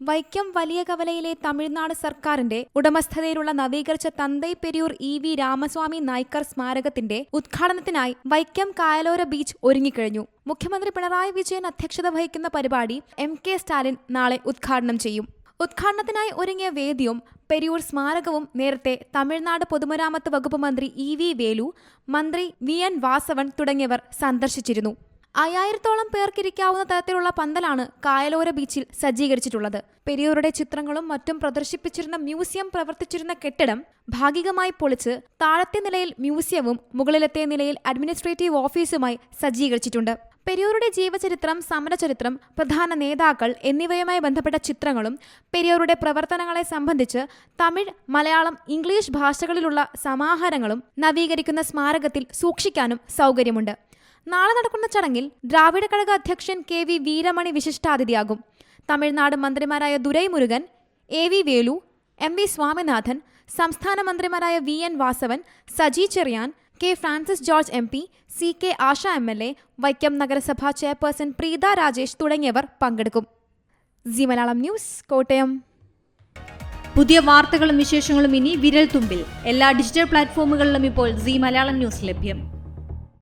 വൈക്കം വലിയ കവലയിലെ തമിഴ്നാട് സർക്കാരിന്റെ ഉടമസ്ഥതയിലുള്ള നവീകരിച്ച തന്തൈ പെരിയൂർ ഇ വി രാമസ്വാമി നായ്ക്കർ സ്മാരകത്തിന്റെ ഉദ്ഘാടനത്തിനായി വൈക്കം കായലോര ബീച്ച് ഒരുങ്ങിക്കഴിഞ്ഞു. മുഖ്യമന്ത്രി പിണറായി വിജയൻ അധ്യക്ഷത വഹിക്കുന്ന പരിപാടി എം കെ സ്റ്റാലിൻ നാളെ ഉദ്ഘാടനം ചെയ്യും. ഉദ്ഘാടനത്തിനായി ഒരുങ്ങിയ വേദിയും പെരിയൂർ സ്മാരകവും നേരത്തെ തമിഴ്നാട് പൊതുമരാമത്ത് വകുപ്പ് മന്ത്രി ഇ വി വേലു മന്ത്രി വി എൻ വാസവൻ തുടങ്ങിയവർ സന്ദർശിച്ചിരുന്നു. അയ്യായിരത്തോളം പേർക്കിരിക്കാവുന്ന തരത്തിലുള്ള പന്തലാണ് കായലോര ബീച്ചിൽ സജ്ജീകരിച്ചിട്ടുള്ളത്. പെരിയൂരുടെ ചിത്രങ്ങളും മറ്റും പ്രദർശിപ്പിച്ചിരുന്ന മ്യൂസിയം പ്രവർത്തിച്ചിരുന്ന കെട്ടിടം ഭാഗികമായി പൊളിച്ച് താഴത്തെ നിലയിൽ മ്യൂസിയവും മുകളിലത്തെ നിലയിൽ അഡ്മിനിസ്ട്രേറ്റീവ് ഓഫീസുമായി സജ്ജീകരിച്ചിട്ടുണ്ട്. പെരിയൂരുടെ ജീവചരിത്രം സമരചരിത്രം പ്രധാന നേതാക്കൾ എന്നിവയുമായി ബന്ധപ്പെട്ട ചിത്രങ്ങളും പെരിയൂരുടെ പ്രവർത്തനങ്ങളെ സംബന്ധിച്ച് തമിഴ് മലയാളം ഇംഗ്ലീഷ് ഭാഷകളിലുള്ള സമാഹാരങ്ങളും നവീകരിക്കുന്ന സ്മാരകത്തിൽ സൂക്ഷിക്കാനും സൗകര്യമുണ്ട്. നാളെ നടക്കുന്ന ചടങ്ങിൽ ദ്രാവിഡ കഴക അധ്യക്ഷൻ കെ വി വീരമണി വിശിഷ്ടാതിഥിയാകും. തമിഴ്നാട് മന്ത്രിമാരായ Duraimurugan A V Velu M V Swaminathan സംസ്ഥാന മന്ത്രിമാരായ V N Vasavan Saji Cherian K Francis George M P C K Asha M L A Vaikom നഗരസഭാ ചെയർപേഴ്സൺ പ്രീത രാജേഷ് തുടങ്ങിയവർ പങ്കെടുക്കും. ജി മലയാളം ന്യൂസ് കോട്ടയം. പുതിയ വാർത്തകളും വിശേഷങ്ങളും ഇനി വിരൽ തുമ്പിൽ എല്ലാ ഡിജിറ്റൽ പ്ലാറ്റ്ഫോമുകളിലും ഇപ്പോൾ സി മലയാളം ന്യൂസ് ലഭ്യം.